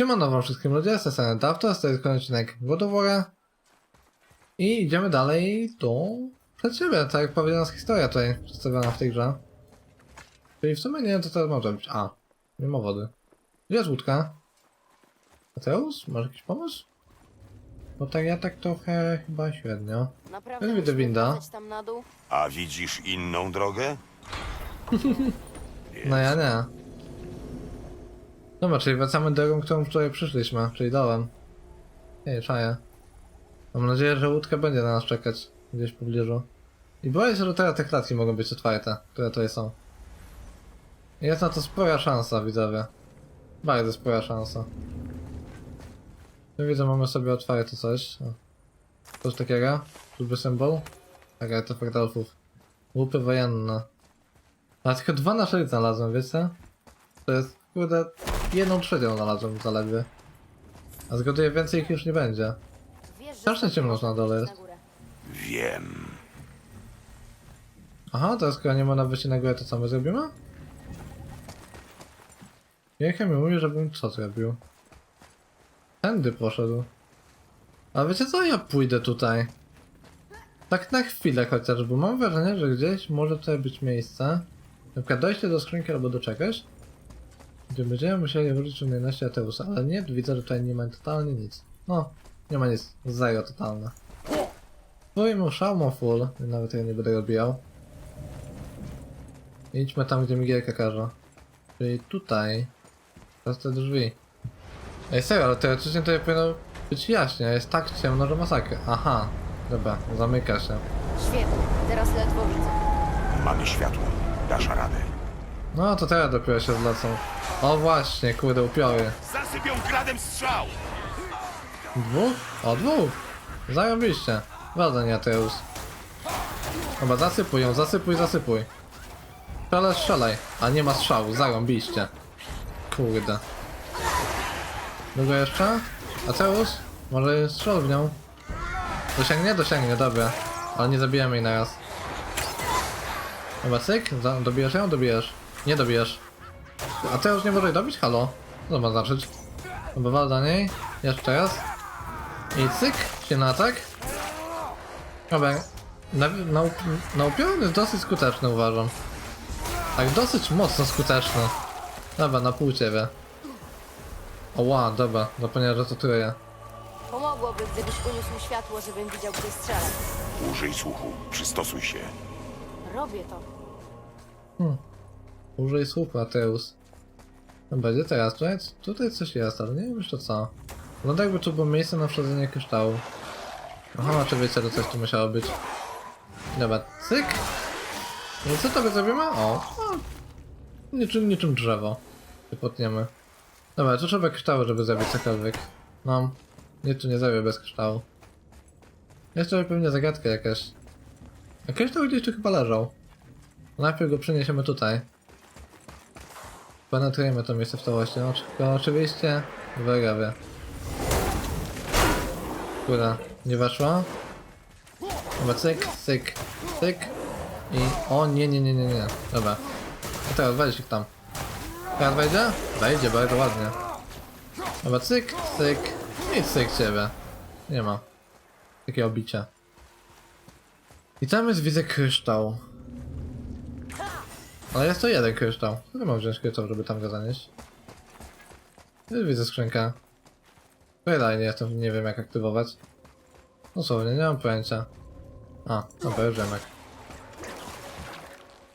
Siemano wam wszystkim ludzie, z SN Daftos, to jest kolejny odcinek Godowora. I idziemy dalej do... przed siebie, tak jak powiedziała nas historia tutaj przedstawiona w tej grze. Czyli w sumie nie wiem co to może być. A, nie ma wody. Gdzie jest łódka? Mateusz, masz jakiś pomysł? Bo tak ja tak trochę chyba średnio. Naprawdę widzę winda. wracać tam na dół? A widzisz inną drogę? No ja nie. Dobra, czyli wracamy drogą, którą wczoraj przyszliśmy, czyli dołem. Ej, czaję. Mam nadzieję, że łódka będzie na nas czekać gdzieś w pobliżu. I boję się, że teraz te klatki mogą być otwarte, które tutaj są. Jest na to spora szansa, widzowie. Bardzo spora szansa. Tu widzę, mamy sobie otwarte coś. O. Coś takiego? Lubię symbol? Tak, ale to fragdolfów. Łupy wojenne. A tylko dwa na znalazłem, wiecie? To jest, kurde, jedną trzecią znalazłem zaledwie. A zgaduję, więcej ich już nie będzie. Strasznie ciemno na dole jest. Wiem. Aha, teraz skoro nie wyjść na górę, to co my zrobimy? Jechał mi mówi, żebym co zrobił? Tędy poszedł. A wiecie co, ja pójdę tutaj. Tak na chwilę chociaż, bo mam wrażenie, że gdzieś może tutaj być miejsce. Na przykład dojście do skrzynki albo do czegoś. Gdzie będziemy musieli wrócić umiejętności Ateusa, ale nie, widzę, że tutaj nie ma totalnie nic. No, nie ma nic. Zero totalne. Twój mu szał ma full, nawet ja nie będę rozbijał. Idźmy tam, gdzie mi gierka każe. Czyli tutaj. Teraz te drzwi. Ej, serio, ale teoretycznie to powinno być jaśnie, jest tak ciemno, że masakra. Aha, dobra, zamyka się. Świetnie, teraz ledwo widzę. Mamy światło. Dasz radę. No to teraz dopiero się zlecą. O właśnie, kurde, upiory. Zasypią gradem strzał! Dwóch? O, dwóch! Zarobiście. Nie Ateus. Dobra, zasypuj ją, zasypuj, zasypuj. Strzelaj, strzelaj. A nie ma strzału, zarąbiście. Kurde. Długo jeszcze? Ateus? Może strzel w nią? Dosięgnie? Dosięgnie, dobra. Ale nie zabijemy jej naraz. Cyk, za- dobijesz ją? Dobijesz. Nie dobijesz. Ateus nie może jej dobić? Halo? Co to ma znaczyć? Dobra, wal do niej. Jeszcze raz. I cyk, się na atak. Dobra, na, na, na upiory jest dosyć skuteczny uważam. Tak, dosyć mocno skuteczny. Dobra, na pół ciebie. Oła, dobra, zapomniałem, że to truje. Pomogłoby, gdybyś uniósł światło, żebym widział, gdzie strzelać. Użyj słuchu. Przystosuj się. Robię to. Użyj słuchu, Ateus. Będzie teraz, tutaj, tutaj coś jest, ale nie wiem jeszcze co. Wygląda jakby tu było miejsce na wsadzenie kryształu. Aha, oczywiście, że coś tu musiało być. Dobra, cyk. No co tobie zrobimy? O, o. Niczym, niczym drzewo. Potniemy. Dobra, tu trzeba kryształu, żeby zrobić cokolwiek. No, nic tu nie zrobię bez kryształu. Jeszcze pewnie zagadka jakaś. A kryształ gdzieś tu chyba leżał. Najpierw go przeniesiemy tutaj. Penetrujemy to miejsce w całości. No, tylko oczywiście wyrobię. Kurde, nie weszło? Dobra, cyk, cyk, cyk. I... O, nie, nie, nie, nie, nie. Dobra. A teraz wejdź ich tam. Teraz wejdzie? Wejdzie, bardzo ładnie. Dobra, cyk, cyk. I cyk ciebie. Nie ma. Takiego bicia. I tam jest widzę kryształ. Ale jest to jeden kryształ. Nie mam wziąć kryształ, żeby tam go zanieść. Widzę skrzynkę. Wydajnie jestem, nie wiem jak aktywować. Dosłownie, nie mam pojęcia. A, dobra, już wiem jak.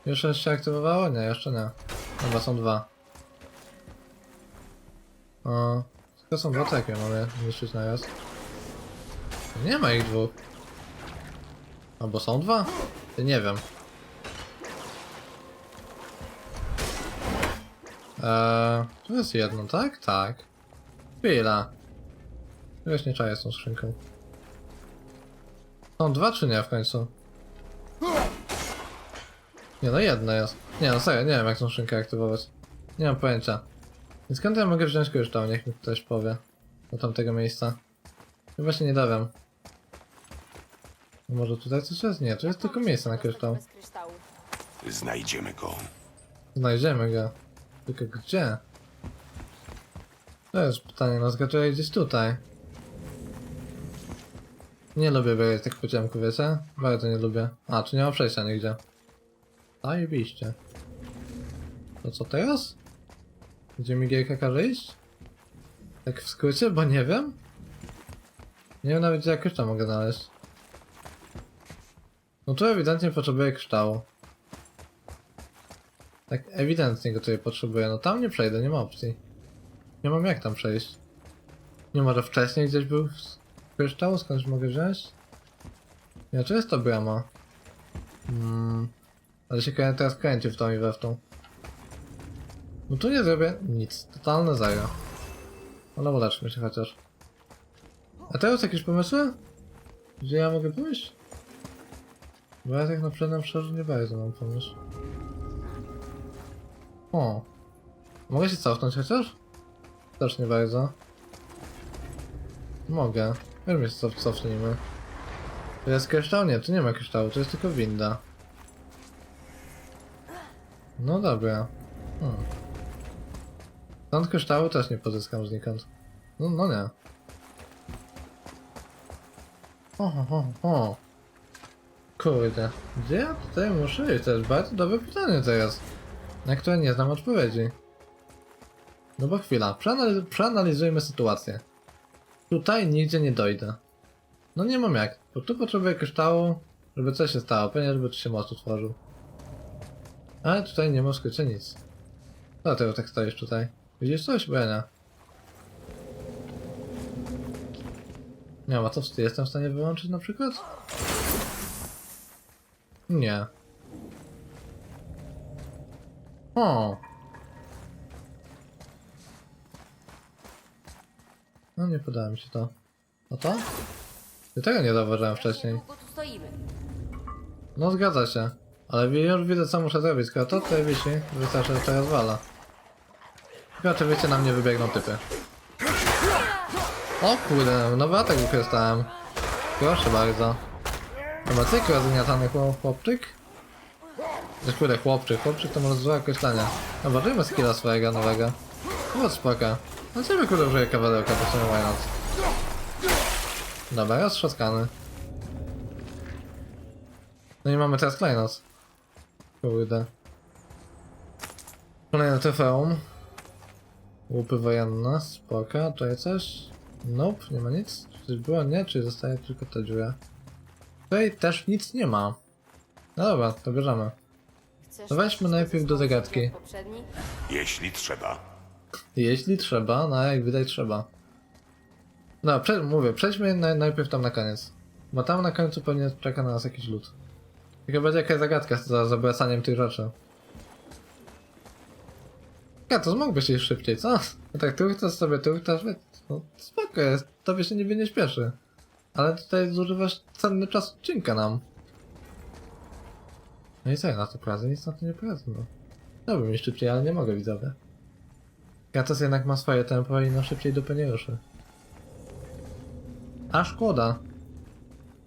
Jeszcze się aktywowało? Nie, jeszcze nie. Chyba są dwa. O, tylko są dwa takie, mamy niszczyć na raz. Nie ma ich dwóch. Albo są dwa? Nie wiem. Eee, to jest jedno, tak? Tak. Chwila. Już nie czaję z tą skrzynką. Są dwa czy nie w końcu? Nie no, jedno jest. Nie no, serio, nie wiem jak tą skrzynkę aktywować. Nie mam pojęcia. Więc skąd ja mogę wziąć kryształ? Niech mi ktoś powie. Do tamtego miejsca. Ja właśnie nie dowiem. No Może tutaj coś jest? Nie, tu jest tylko miejsce na kryształ. Znajdziemy go. Znajdziemy go. Tylko gdzie? To jest pytanie, no zgaduję gdzieś tutaj. Nie lubię biegać tak po ciemku, wiecie? Bardzo nie lubię. A, tu nie ma przejścia nigdzie. Zajebiście. To co teraz? Gdzie mi gierka każe iść? Tak w skrócie, bo nie wiem. Nie wiem nawet gdzie ja kryształ mogę znaleźć. No tu ewidentnie potrzebuję kryształu. Tak ewidentnie go tutaj potrzebuję. No tam nie przejdę, nie ma opcji. Nie mam jak tam przejść. Nie może wcześniej gdzieś był kryształ, skądś mogę wziąć? Nie, czy jest to brama? Hmm. Ale się krę- teraz kręci w tą i we w tą. No tu nie zrobię nic. Totalne zero. Ale uleczmy się chociaż. A teraz jakieś pomysły? Gdzie ja mogę pójść? Bo ja tak naprawdę szczerze nie bardzo mam pomysł. O. Mogę się cofnąć chociaż? Też nie bardzo. Mogę. Weźmy się cof cofnijmy. To jest kryształ? Nie, tu nie ma kryształu, to jest tylko winda. No dobra. Hmm. Stąd kryształu też nie pozyskam znikąd. No, no nie. O, o, o. Kurde, gdzie ja tutaj muszę iść? To jest bardzo dobre pytanie teraz, na które nie znam odpowiedzi. No bo chwila, przeanaliz przeanalizujmy sytuację. Tutaj nigdzie nie dojdę. No nie mam jak, bo tu potrzebuję kryształu, żeby coś się stało, pewnie żeby tu się most utworzył. Ale tutaj nie ma w skrycie nic. Dlatego tak stoisz tutaj. Widzisz coś? Bo ja nie. To wstyd. Jestem w stanie wyłączyć na przykład? Nie. O. No nie podoba mi się to. No to? Ja tego nie zauważyłem wcześniej. Długo tu stoimy. No zgadza się. Ale wi- już widzę co muszę zrobić, skoro to tutaj wisi, wystarczy, że to rozwala. I oczywiście na mnie wybiegną typy. O kurde, nowy atak wykorzystałem. Proszę bardzo. Dobra, cyk rozgniatany chłop, chłopczyk. Że kurde, chłopczyk, chłopczyk to może złe określenie. Zobaczymy skilla swojego nowego. No spoko. No ciebie kurde użyję kawalerka, bo sobie why not. Dobra, roztrzaskany. No i mamy teraz klejnot. Kurde. Kolejne trofeum. Łupy wojenne, spoko. Tutaj coś? Nope, nie ma nic. Czy było? Nie, czy zostaje tylko ta dziura? Tutaj też nic nie ma. No dobra, to bierzemy. Chcesz To weźmy najpierw do zagadki. Poprzedni? Jeśli trzeba. Jeśli trzeba, no jak widać trzeba. No, prze mówię, przejdźmy na najpierw tam na koniec. Bo tam na końcu pewnie czeka na nas jakiś lód. Tylko będzie jakaś zagadka za zabracaniem tych rzeczy. Ja to mógłbyś iść szybciej, co? No tak, tu chcesz sobie, tu chcesz, no spoko jest, tobie się niby nie śpieszy. Ale tutaj zużywasz cenny czas odcinka nam. No i co ja na to poradzę? Nic na to nie poradzę, no. Chciałbym iść szybciej, ale nie mogę, widzowie. Gatos jednak ma swoje tempo i no szybciej dupy ruszy. A szkoda.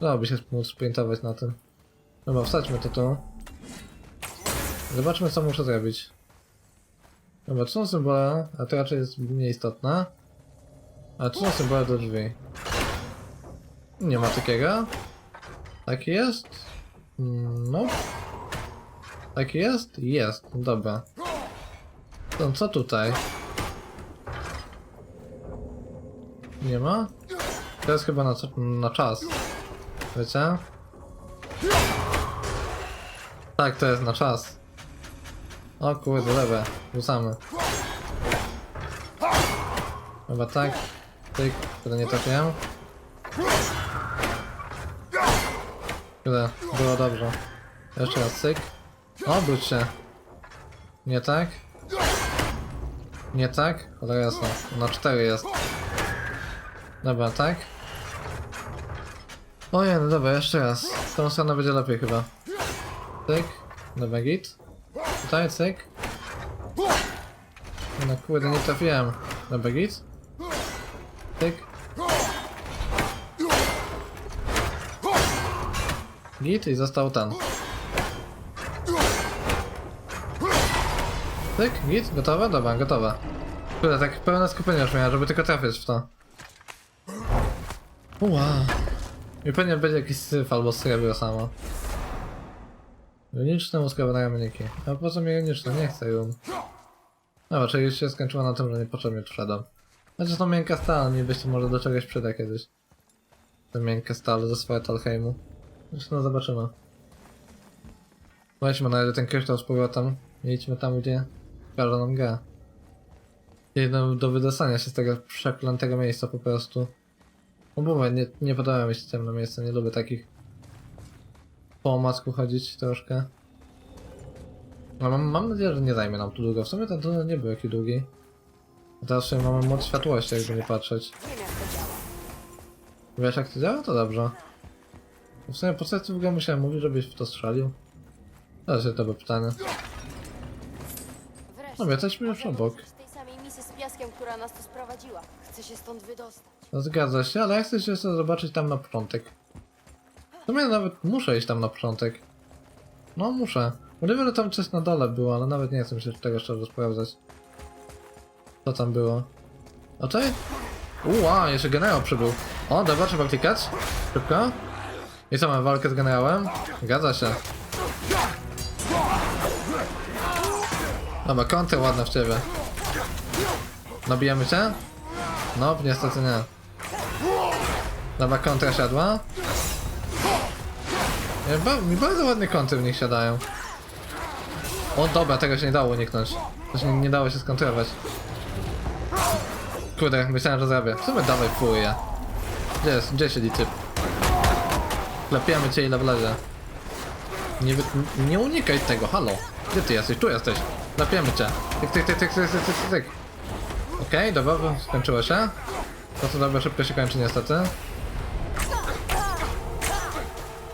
Dałoby się móc sprintować na tym. Dobra, wsadźmy to tu. Zobaczmy co muszę zrobić. Dobra, są symbole, a to raczej jest mniej istotne. A są symbole do drzwi. Nie ma takiego. Taki jest? No. Taki jest? Jest, dobra. To co tutaj? Nie ma? To jest chyba na, na czas. Wiecie? Tak, to jest na czas. O kurde, lewe. Rzucamy. Chyba tak. Tyk, które nie trafiłem. Kurde, było dobrze. Jeszcze raz cyk. Obróć się. Nie tak? Nie tak? Cholera jasna. Na cztery jest. Dobra, tak? O nie, no dobra, jeszcze raz. Tą stronę będzie lepiej chyba. Cyk. Dobra, git. Tutaj, cyk. No kurde, nie trafiłem. Dobra, git. Cyk. Git i został ten. Cyk, git, gotowe? Dobra, gotowe. Kurde, tak pełne skupienie już miałem, żeby tylko trafić w to. Ua. I pewnie będzie jakiś syf albo srebro samo. Uniczne mózgowe najemniki. A po co mi uniczne? Nie chcę ją. Dobra, czyli już się skończyło na tym, że niepotrzebnie wszedłem. Znaczy to miękka stal, niby się może do czegoś przyda kiedyś. Te miękkie stale ze Svartalheimu. Zresztą no zobaczymy. Weźmy na ten kryształ z powrotem idźmy tam, gdzie każe nam gra. Jedno do wydostania się z tego przeklętego miejsca po prostu. Mówię, nie, nie podoba mi się ciemne miejsce, nie lubię takich po omacku chodzić troszkę. No, mam, mam nadzieję, że nie zajmie nam tu długo. W sumie ten tunel nie był jaki długi. Teraz mamy moc światłości, jakby nie patrzeć. Wiesz jak to działa? To dobrze. W sumie po co w ogóle musiałem mówić, żebyś w to strzelił? Teraz się to pytanie. Dobra, jesteśmy już obok. użyć tej samej misy z piaskiem, która nas tu sprowadziła. Chcę się stąd wydostać. No, zgadza się, ale ja chcę się jeszcze zobaczyć tam na początek. W sumie nawet muszę iść tam na początek. No muszę. Że tam coś na dole było, ale nawet nie chcę mi się tego szczerze sprawdzać. Co tam było? A to Uła, jeszcze generał przybył. O, dobra, trzeba klikać. Szybko. I co, mamy walkę z generałem? Zgadza się. Dobra, kąty ładne w ciebie. Nabijamy cię? No, niestety nie. Dobra, kontra siadła. Ja, ba mi bardzo ładne kąty w nich siadają. O dobra, tego się nie dało uniknąć. Się nie, nie dało się skontrować. Kurde, myślałem, że zrobię. W sumie dawaj fuję. Gdzie jest? Gdzie siedzi typ? Klepiemy cię ile wlezie. Nie, nie unikaj tego, halo. Gdzie ty jesteś? Tu jesteś. Klepiemy cię. Tyk, tyk, tyk, tyk, tyk, tyk, tyk, tyk. Okej, dobra, skończyło się. To co dobra, szybko się kończy niestety.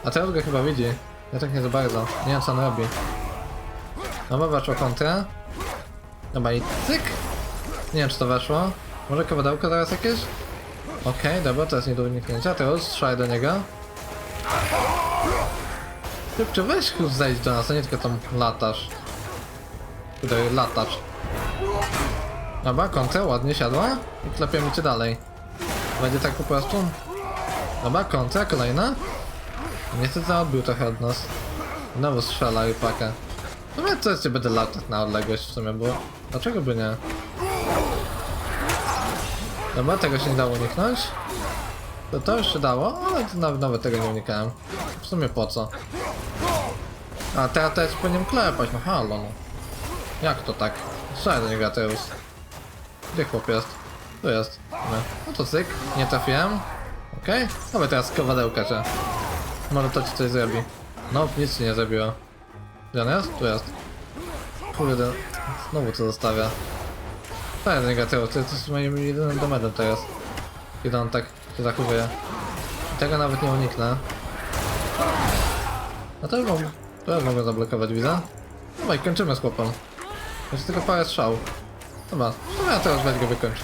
A teraz go chyba widzi. Ja tak nie za bardzo. Nie wiem co on robi. Dobra, weszło kontra. Dobra i cyk. Nie wiem czy to weszło. Może kawadełko teraz jakieś? Okej, dobra, to jest nie do uniknięcia. Teraz strzelaj do niego. Szybciej, weź zejdź do nas, a nie tylko tam latasz. Tutaj latacz. Dobra, kontra ładnie siadła i klepiemy cię dalej. Będzie tak po prostu. Dobra, kontra, kolejna. Niestety odbił trochę od nas. Znowu strzela i paka. No co jeszcze będę latać na odległość w sumie, bo dlaczego by nie? Dobra, tego się nie dało uniknąć. To to już się dało, ale nawet, nawet tego nie unikałem. W sumie po co? A teraz też powinienem klepać, no halo no. Jak to tak? Strzelaj do niego Ateus. Gdzie chłop jest? Tu jest. No, no to cyk, nie trafiłem. Okej, okay. dobra teraz kowadełka cię. Może to ci coś zrobi. No, nic ci nie zrobiło. Gdzie on jest? Tu jest. Kurde, znowu to zostawia. Fajny negatyw, to jest moim jedynym domedem teraz. Kiedy on tak się zachowuje. I tego nawet nie uniknę. A to już mogę, już mogę zablokować, widzę. I kończymy z chłopem. Jeszcze tylko parę strzał. Dobra, to ja teraz weź go wykończ.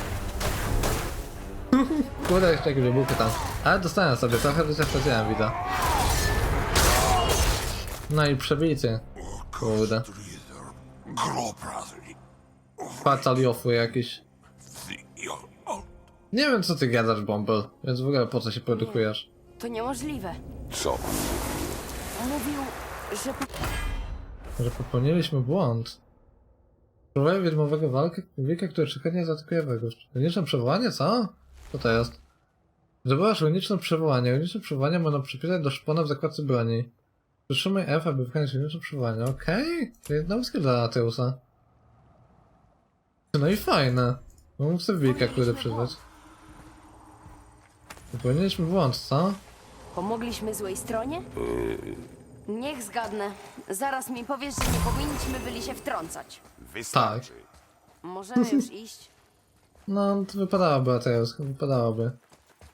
Kurde, jeszcze jakieś wybuchy tam. Ale dostałem sobie, trochę życia straciłem, widzę. No i przebity. Kurde. Fataliofu jakiś. Nie wiem co ty gadasz, Bumble, więc w ogóle po co się produkujesz? To niemożliwe. Co? Mówił, że Że popełniliśmy błąd. Próbuję wiedźmowego walkę wilka, który przykładnie zaatakuje wegów. Uniczne przywołanie, co? Co to jest? Zdobywasz uniczne przywołanie. Uniczne przywołanie można przypisać do szpona w zakładce broni. Przytrzymaj F, aby wykonać uniczne przywołanie. Okej, okay. to jedna łuska dla Ateusa. No i fajne. Mógł sobie wilka, który przyzwać. Popełniliśmy błąd, co? pomogliśmy złej stronie? Niech zgadnę. Zaraz mi powiesz, że nie powinniśmy byli się wtrącać. Wystarczy. Możemy już iść? No, to wypadałoby Ateus, wypadałoby.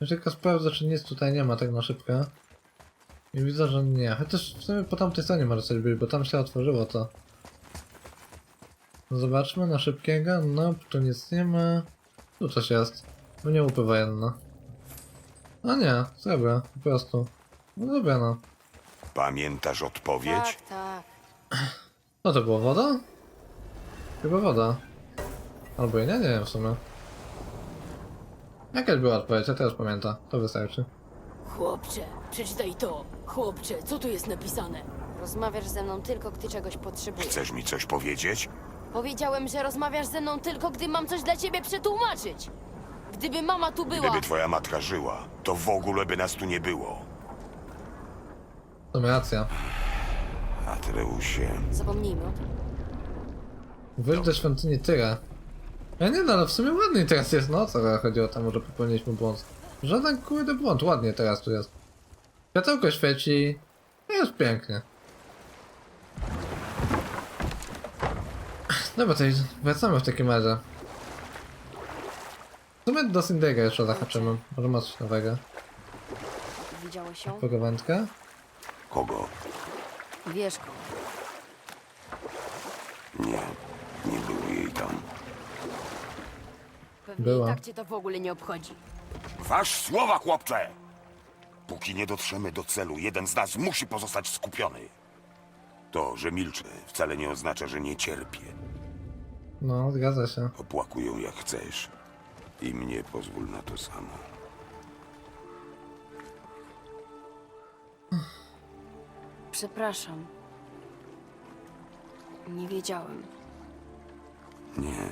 Ja tylko sprawdzę, czy nic tutaj nie ma tak na szybko. I widzę, że nie. Chociaż w sumie po tamtej stronie może coś być, bo tam się otworzyło to. Zobaczmy na szybkiego. No, tu nic nie ma. Tu coś jest. No nie łupy wojenne. No nie, dobra, po prostu. No dobra no. Pamiętasz odpowiedź? Tak, tak. No to była woda? Chyba woda. Albo i nie, nie wiem w sumie. Jakaś była odpowiedź, ja teraz pamiętam. To wystarczy. Chłopcze, przeczytaj to. Chłopcze, co tu jest napisane? Rozmawiasz ze mną tylko, gdy czegoś potrzebujesz. Chcesz mi coś powiedzieć? Powiedziałem, że rozmawiasz ze mną tylko, gdy mam coś dla ciebie przetłumaczyć. Gdyby mama tu była... Gdyby twoja matka żyła, to w ogóle by nas tu nie było. Sumie racja. Atreusie, Zapomnijmy o tym. Do świątyni tyle. Ja nie no, ale w sumie ładnie teraz jest, no co chodzi o to, może popełniliśmy błąd. Żaden kurde błąd, ładnie teraz tu jest. Światełko świeci, jest pięknie. Dobra, to wracamy w takim razie. W sumie do Sindega jeszcze zahaczymy, może ma coś nowego. Widziałeś ją? Pogawędkę? Kogo? Wiesz go. Nie, nie było jej tam. Pewnie Była. i tak cię to w ogóle nie obchodzi. Wasz słowa, chłopcze! Póki nie dotrzemy do celu, jeden z nas musi pozostać skupiony. To, że milczę, wcale nie oznacza, że nie cierpię. No, zgadza się. Opłakuję jak chcesz. I mnie pozwól na to samo. Przepraszam. Nie wiedziałem. Nie.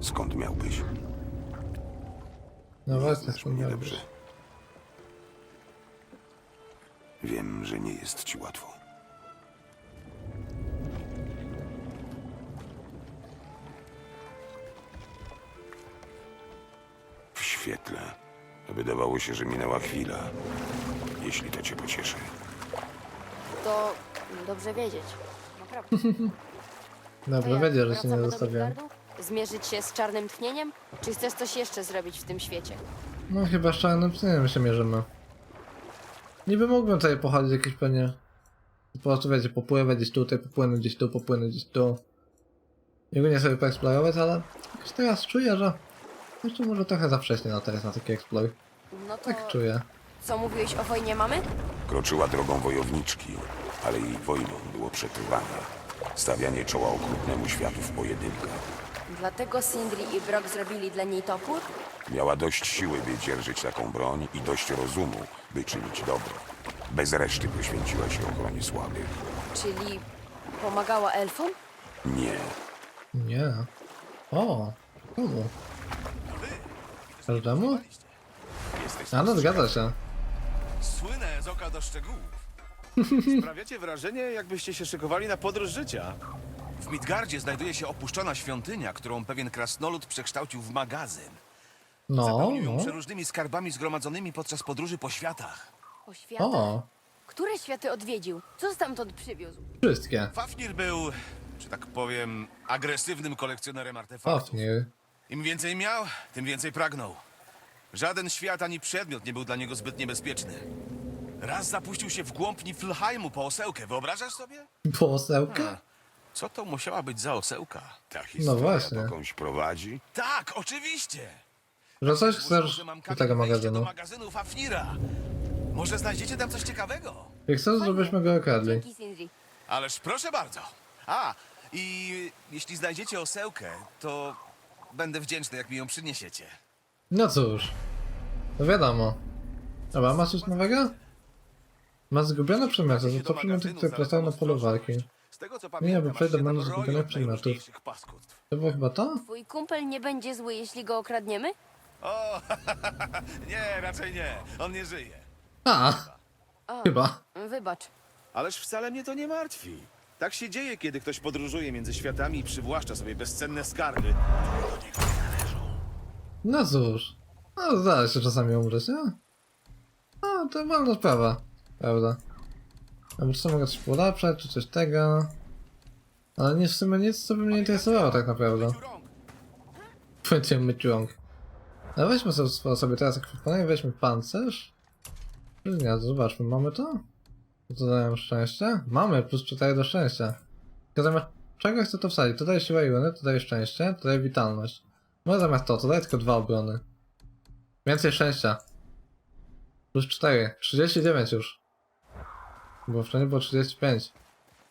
Skąd miałbyś? No właśnie, Znasz skąd mnie miałbyś? dobrze. Wiem, że nie jest ci łatwo. W świetle wydawało się, że minęła chwila. Jeśli to cię pocieszy. To dobrze wiedzieć. Naprawdę. Dobra, To jak, wiedział, że się wracamy nie do. Midgardu? Zmierzyć się z czarnym tchnieniem? Czy chcesz coś jeszcze zrobić w tym świecie? No chyba z czarnym psem się mierzymy. Niby mógłbym tutaj pochodzić jakieś pewnie... Po prostu wiecie, popływać gdzieś tutaj, popłynąć gdzieś tu, popłynąć gdzieś tu. I nie sobie poeksplorować, ale już teraz czuję, że... Jeszcze może trochę za wcześnie na teraz na taki explore. No to Tak czuję. co mówiłeś o wojnie mamy? Kroczyła drogą wojowniczki, ale jej wojną było przetrwanie. Stawianie czoła okrutnemu światu w pojedynkę. Dlatego Sindri i Brock zrobili dla niej topór? Miała dość siły, by dzierżyć taką broń i dość rozumu, by czynić dobro. Bez reszty poświęciła się ochronie słabych. Czyli pomagała elfom? Nie, Nie. O! Komu? Każdemu? A no zgadza się. Słynę z oka do szczegółów. Sprawiacie wrażenie, jakbyście się szykowali na podróż życia. W Midgardzie znajduje się opuszczona świątynia, którą pewien krasnolud przekształcił w magazyn. No, Zapełnił ją no. przeróżnymi skarbami zgromadzonymi podczas podróży po światach. Po światach? O! Które światy odwiedził? Co stamtąd przywiózł? Wszystkie. Fafnir był, że tak powiem, agresywnym kolekcjonerem artefaktów. Fafnir. Im więcej miał, tym więcej pragnął. Żaden świat ani przedmiot nie był dla niego zbyt niebezpieczny. Raz zapuścił się w głąb Niflheimu po osełkę, wyobrażasz sobie? Posełka? Co to musiała być za osełka? ta historia właśnie. dokądś prowadzi. Tak, oczywiście! Złożyło, chcesz do tego magazynu. do magazynu Fafnira. Może znajdziecie tam coś ciekawego? Jak chcesz, żebyśmy go okradli. Dzięki, Sindri. Ależ proszę bardzo. A, i jeśli znajdziecie osełkę, to będę wdzięczny, jak mi ją przyniesiecie. No cóż. No wiadomo. Dobra, masz coś nowego? Masz zgubione przedmioty, to to przedmioty, które pracują na polu walki. Z tego co Nie, pamiętam, bo przejdę roją zgubionych przedmiotów. paskudstw. To było chyba to? Twój kumpel nie będzie zły, jeśli go okradniemy? O, nie, raczej nie. On nie żyje. A! Chyba. Wybacz. Ależ wcale mnie to nie martwi. Tak się dzieje, kiedy ktoś podróżuje między światami i przywłaszcza sobie bezcenne skarby. No cóż. No zdarza się czasami umrzeć, nie? No, to wolna sprawa. Prawda. Albo czy to mogę coś polepszać, czy coś tego. Ale nie w sumie nic, co by mnie interesowało tak naprawdę. Będziemy myć rąk. Ale weźmy sobie, sobie teraz ekwipunek, weźmy pancerz. Nie, zobaczmy, mamy to? Co dają szczęście? Mamy, plus 4 do szczęścia. Tylko zamiast czego chcę to wsadzić? Daje siłę Juny, to daje szczęście, to daje witalność. No zamiast to, to daje tylko dwa obrony. Więcej szczęścia. Plus 4, 39 już. Bo wcześniej było 35.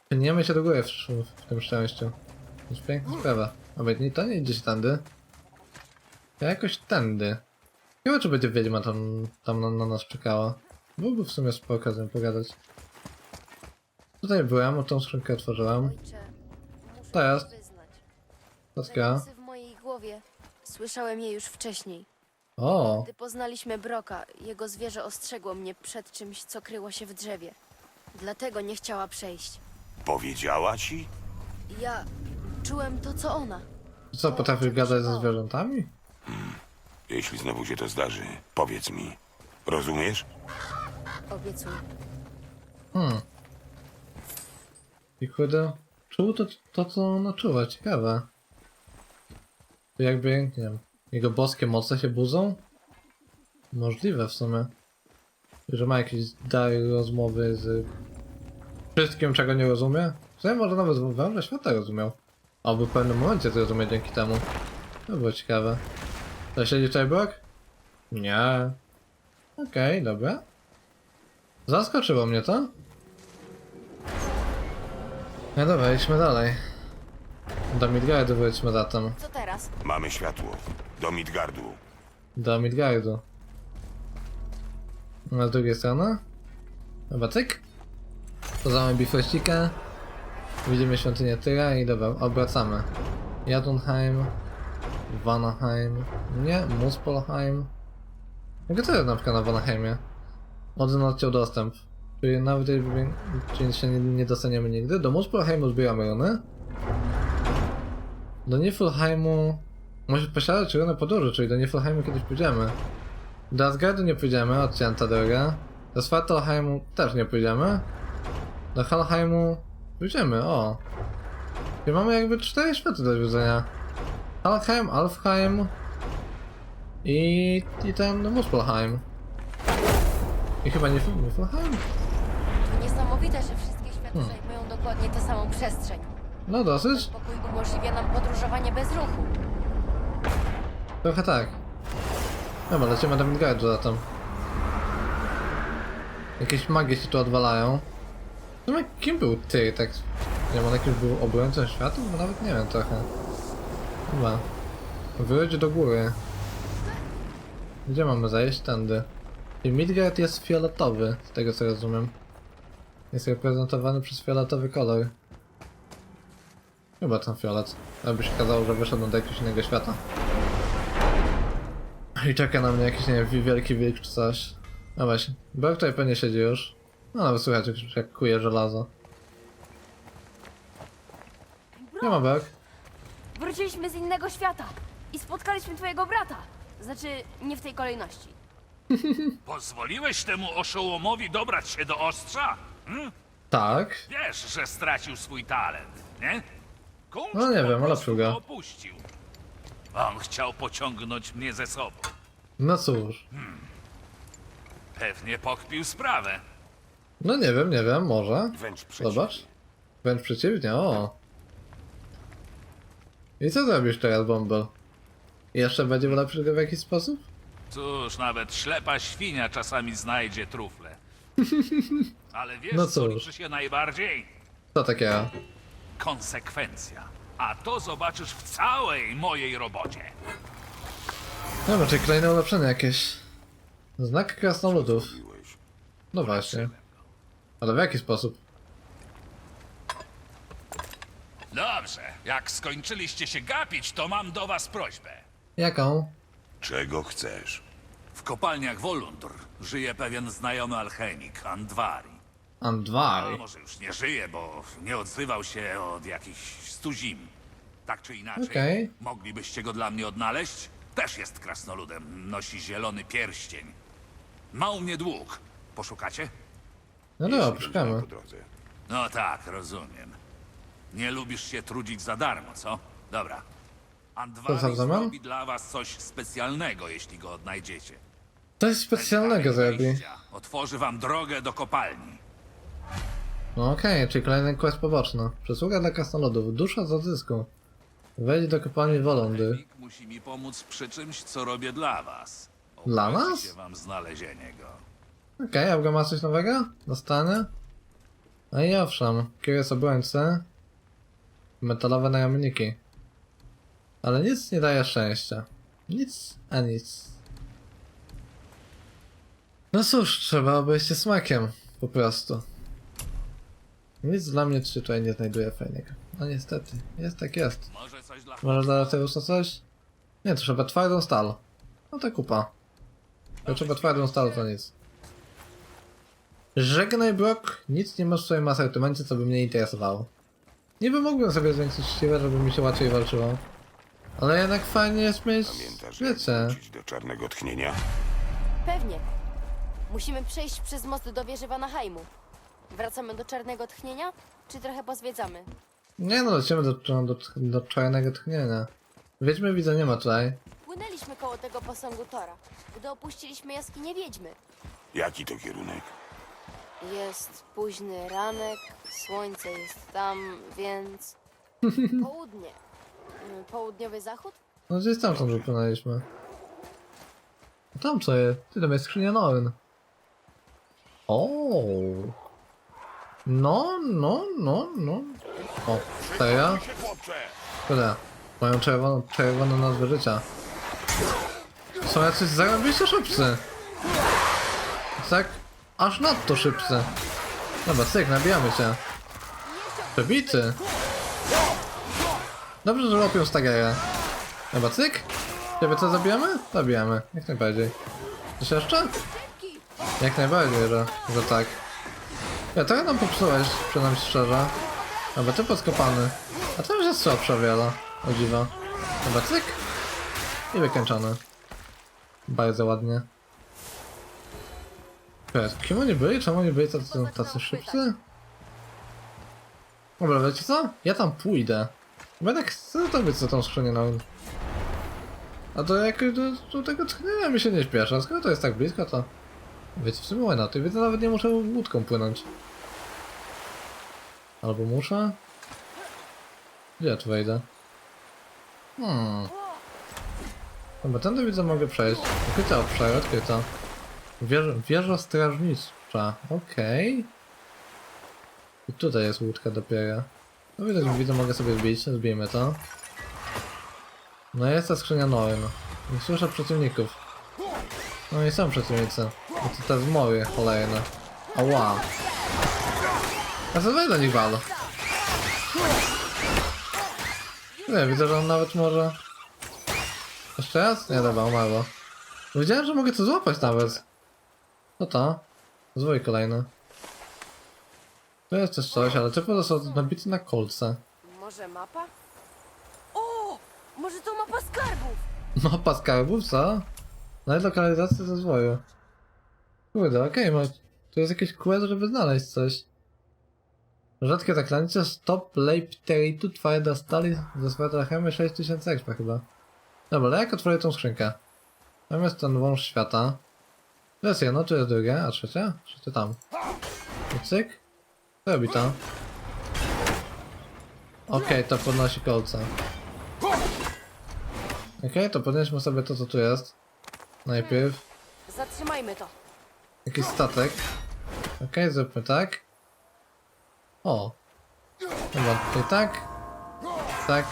Pniemy się do góry w, w tym szczęściu. To jest piękna sprawa. Nawet nie, to nie idzie tędy. Ja jakoś tędy. Chyba czy będzie wiedźma tam, tam na, na nas czekała. Byłby w sumie spoko z nią pogadać. Tutaj byłem, o tą skrzynkę otworzyłem. To jest. w mojej głowie. Słyszałem je już wcześniej. O, Gdy poznaliśmy Broka, jego zwierzę ostrzegło mnie przed czymś, co kryło się w drzewie. Dlatego nie chciała przejść. Powiedziała ci? Ja czułem to, co ona. co potrafisz gadać ze zwierzętami? Jeśli znowu się to zdarzy, powiedz mi. Rozumiesz? Obiecuję. Hmm. I kurde, czuł to, to co ona czuła, ciekawe. To jakby, nie wiem, jego boskie moce się budzą? Możliwe w sumie. Że ma jakiś dar rozmowy z wszystkim, czego nie rozumie? W sumie może nawet węże świata rozumiał. Albo w pewnym momencie zrozumie dzięki temu. To było ciekawe. To siedzi tutaj Brock? Nie. Okej, dobra. Zaskoczyło mnie to. No dobra, idźmy dalej. Do Midgardu wróćmy zatem. Co teraz? Mamy światło. Do Midgardu. Do Midgardu. A z drugiej strony? Dobra, cyk. Poznamy Bifrościka. Widzimy świątynię Tyra i dobra, obracamy. Jotunheim. Vanaheim. Nie, Muspelheim. Jak to jest na przykład na Vanaheimie? Odzen odciął dostęp. Czyli nawet jeżeli czyli się nie, nie dostaniemy nigdy. Do Muspelheimu zbieramy runy. Do Niflheimu... Może posiadać runy podróży, czyli do Niflheimu kiedyś pójdziemy. Do Asgardu nie pójdziemy, odcięta droga. Do Svartalheimu też nie pójdziemy. Do Helheimu pójdziemy, o. I mamy jakby cztery światy do zwiedzenia. Helheim, Alfheim i, i ten Muspelheim. I chyba nie? To niesamowite, że wszystkie światy Hmm. zajmują dokładnie tę samą przestrzeń. No dosyć. Pokój umożliwia nam podróżowanie bez ruchu. Trochę tak. Dobra, lecimy do Midgardu zatem. Jakieś magie się tu odwalają. No kim był ty, tak? Nie on jakiś był obrońcą światu? Bo nawet nie wiem trochę. Chyba. Wyjdź do góry. Gdzie mamy zajść? Tędy. I Midgard jest fioletowy, z tego co rozumiem. Jest reprezentowany przez fioletowy kolor. Chyba ten fiolet. Aby się kazało, że wyszedł do jakiegoś innego świata. I czeka na mnie jakiś, nie wiem, wielki wilk czy coś. No właśnie, Berg tutaj pewnie siedzi już. No nawet słychać jak, jak kuje żelazo. Nie ma Berg. Wróciliśmy z innego świata i spotkaliśmy twojego brata. Znaczy, nie w tej kolejności. Pozwoliłeś temu oszołomowi dobrać się do ostrza? Hm? Tak. Wiesz, że stracił swój talent, nie? No nie po wiem, ale prostu go opuścił. On chciał pociągnąć mnie ze sobą. No cóż. Pewnie pokpił sprawę. No nie wiem, nie wiem, może. Wręcz przeciwnie. Zobacz. Wręcz przeciwnie, o. I co zrobisz teraz, Bumble? Jeszcze będzie ulepszyć go w jakiś sposób? Cóż, nawet ślepa świnia czasami znajdzie trufle. Ale wiesz, No co cóż. liczy się najbardziej? Co takiego? Konsekwencja. A to zobaczysz w całej mojej robocie. Dobra, czyli kolejne ulepszenie jakieś. Znak krasnoludów. No właśnie. Ale w jaki sposób? Dobrze, jak skończyliście się gapić, to mam do was prośbę. Jaką? Czego chcesz? W kopalniach Volundr żyje pewien znajomy alchemik, Andvari. A Andwari. może już nie żyje, bo nie odzywał się od jakichś stu zim. Tak czy inaczej, Okej. moglibyście go dla mnie odnaleźć? Też jest krasnoludem, nosi zielony pierścień. Ma u mnie dług. Poszukacie? No dobra, poszukamy. nam po drodze. No tak, rozumiem. Nie lubisz się trudzić za darmo, co? Dobra. To zrobi dla was coś specjalnego, jeśli go odnajdziecie. Coś specjalnego Będzie zrobi. Otworzy wam drogę do kopalni. No okej, czyli kolejny quest poboczny. Przysługa dla krasnoludów. Dusza z odzysku. Wejdź do kopalni Wolondy. Musi mi pomóc przy czymś, co robię dla was. Dla Opłaci nas? się wam znalezienie go. Okej, okay, ma coś nowego? Dostanie? No i owszem, kieruję obrońcy. Metalowe najemniki. Ale nic nie daje szczęścia. Nic, a nic. No cóż, trzeba obejść się smakiem. Po prostu. Nic dla mnie tutaj nie znajduje fajnego. No niestety, jest tak jest. Może coś dla... Już na coś? Nie, to trzeba twardą stal. No to kupa. To trzeba twardą stal, to nic. Żegnaj Brock, nic nie masz w swoim asortymencie, co by mnie interesowało. Niby mógłbym sobie zwiększyć siłę, żeby mi się łatwiej walczyło. Ale jednak fajnie jest mieć, Pamiętasz, jak wiecie, wrócić do czarnego tchnienia? Pewnie. Musimy przejść przez most do wieży Vanaheimu. Wracamy do Czarnego Tchnienia, czy trochę pozwiedzamy? nie no, lecimy do, do, do, do czarnego tchnienia. Wiedźmy widzę nie ma tutaj. Płynęliśmy koło tego posągu Tora, gdy opuściliśmy jaskinię Wiedźmy. Jaki to kierunek? Jest późny ranek, słońce jest tam, więc... Południe. Mm, Południowy zachód? No gdzieś tam tam wypłynęliśmy. A Tam co jest? Ty tam jest skrzynia Norn. O. No, no, no, no. O, serio? Kurde. Mają czerwoną, czerwoną nazwę życia. Są jacyś zarobiście szybcy. Tak, aż nadto szybcy. Dobra, cyk, nabijamy się. Przebity. Dobrze, że łapią stagerę. Dobra, cyk. Ciebie co zabijamy? Zabijamy, jak najbardziej. Coś jeszcze? Jak najbardziej, że, że tak. Ja trochę nam popsułeś, przyznam ci szczerze. Dobra, ty podskopany. A to już jest słabsza wiele. O dziwo. Dobra, cyk. I wykończony. Bardzo ładnie. Wiesz, kim oni byli? Czemu oni byli tacy, tacy szybcy? Dobra, wiecie co? Ja tam pójdę. Jednak chcę zdobyć co tą skrzynię na A to jak do, do tego tchnienia mi się nie śpieszę. Skoro to jest tak blisko, to... Wiecie, w sumie na to. Wiecie, nawet nie muszę łódką płynąć. Albo muszę? Gdzie ja tu wejdę? Hmm. Dobra, tędy widzę mogę przejść. Odkryta obszar, odkryta. Wieża, wieża strażnicza, okej. I tutaj jest łódka dopiero. No widać, widzę, mogę sobie zbić, zbijmy to. No jest ta skrzynia Norn. Nie słyszę przeciwników. No i są przeciwnicy. I to te zmory cholerne. Ała. A co do nich wal? Nie, widzę, że on nawet może... Jeszcze raz? Nie, dobra, umarło. Wiedziałem, że mogę to złapać nawet. No to. Zwój kolejny. To jest też coś, ale typu został nabity na kolce. Może mapa? O! Może to mapa skarbów? Mapa skarbów, co? No i lokalizacja rozwoju. Kurde, okej, okay, tu jest jakiś quest, żeby znaleźć coś. Rzadkie zaklęcie, stop leipteritu, twarda stali, ze swojej chemy 6000 expa chyba. Dobra, ale jak otworzę tą skrzynkę? Tam jest ten wąż świata. To jest jedno, czy jest drugie? A trzecie? Trzecie tam. I cyk. Co robi to? Okej, to podnosi kolce. Okej, to podnieśmy sobie to, co tu jest. Najpierw. Zatrzymajmy to. Jakiś statek. Okej, zróbmy tak. O. Dobra, tutaj tak. Tak.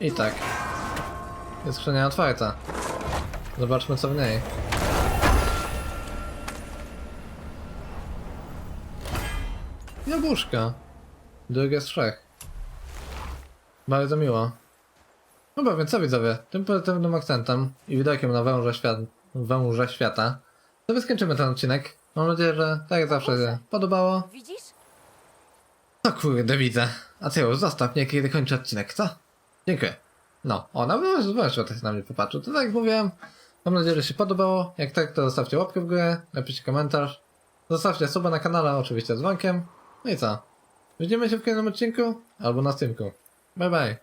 I tak. Jest skrzynia otwarta. Zobaczmy co w niej. Jabłuszka. Drugie z trzech. Bardzo miło. Dobra, więc co widzowie, tym pozytywnym akcentem i widokiem na węże, świat, węże świata, to skończymy ten odcinek. Mam nadzieję, że tak jak zawsze się podobało. Widzisz? No kurde, widzę. A ty już zostaw mnie, kiedy kończę odcinek, co? Dziękuję. No, o, nawet zwłaszcza tak na mnie popatrzył. To tak jak mówiłem, mam nadzieję, że się podobało. Jak tak, to zostawcie łapkę w górę, napiszcie komentarz. Zostawcie suba na kanale, oczywiście z dzwonkiem. No i co? Widzimy się w kolejnym odcinku, albo na streamku. Bye bye.